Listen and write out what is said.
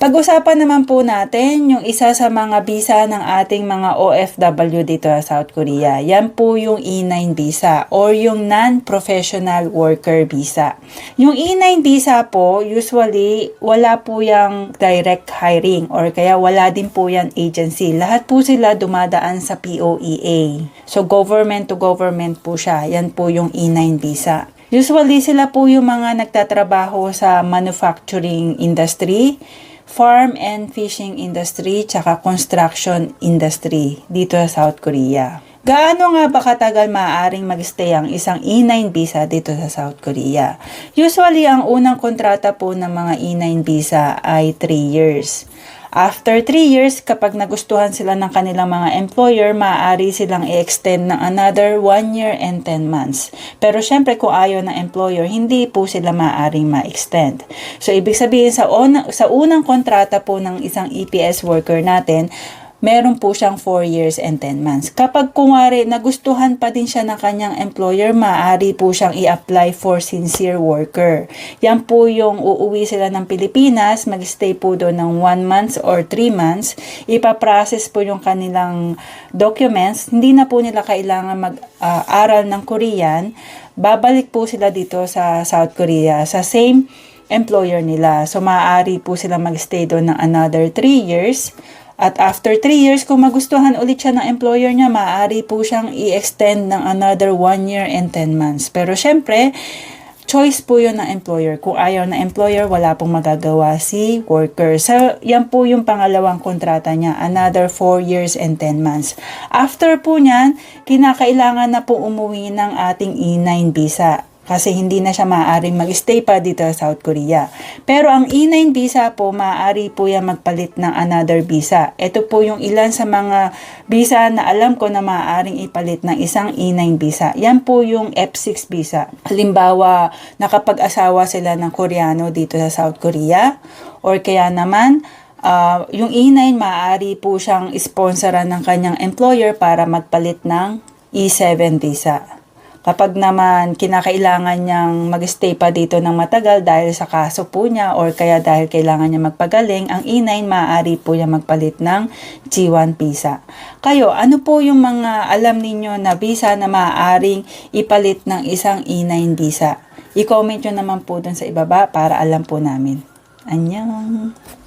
Pag-usapan naman po natin yung isa sa mga visa ng ating mga OFW dito sa South Korea. Yan po yung E9 visa or yung non-professional worker visa. Yung E9 visa po, usually wala po yung direct hiring or kaya wala din po yan agency. Lahat po sila dumadaan sa POEA. So government to government po siya. Yan po yung E9 visa. Usually sila po yung mga nagtatrabaho sa manufacturing industry, farm and fishing industry, tsaka construction industry dito sa South Korea. Gaano nga ba katagal maaaring magstay ang isang E9 visa dito sa South Korea? Usually, ang unang kontrata po ng mga E9 visa ay 3 years. After 3 years, kapag nagustuhan sila ng kanilang mga employer, maaari silang i-extend ng another 1 year and 10 months. Pero syempre kung ayaw ng employer, hindi po sila maaaring ma-extend. So ibig sabihin sa, una, sa unang kontrata po ng isang EPS worker natin, meron po siyang 4 years and 10 months. Kapag kumari nagustuhan pa din siya ng kanyang employer, maaari po siyang i-apply for sincere worker. Yan po yung uuwi sila ng Pilipinas, mag-stay po doon ng 1 month or 3 months, ipaprocess po yung kanilang documents, hindi na po nila kailangan mag-aral ng Korean, babalik po sila dito sa South Korea sa same employer nila. So, maaari po sila mag-stay doon ng another 3 years at after 3 years, kung magustuhan ulit siya ng employer niya, maaari po siyang i-extend ng another 1 year and 10 months. Pero syempre, choice po yun ng employer. Kung ayaw ng employer, wala pong magagawa si worker. So, yan po yung pangalawang kontrata niya, another 4 years and 10 months. After po niyan, kinakailangan na po umuwi ng ating E9 visa kasi hindi na siya maaaring mag-stay pa dito sa South Korea. Pero ang E9 visa po, maaari po yan magpalit ng another visa. Ito po yung ilan sa mga visa na alam ko na maaaring ipalit ng isang E9 visa. Yan po yung F6 visa. Halimbawa, nakapag-asawa sila ng Koreano dito sa South Korea or kaya naman Uh, yung E9 maaari po siyang sponsoran ng kanyang employer para magpalit ng E7 visa. Kapag naman kinakailangan niyang magstay pa dito ng matagal dahil sa kaso po niya or kaya dahil kailangan niya magpagaling, ang E9 maaari po niya magpalit ng G1 visa. Kayo, ano po yung mga alam ninyo na visa na maaaring ipalit ng isang E9 visa? I-comment nyo naman po dun sa ibaba para alam po namin. Annyeong!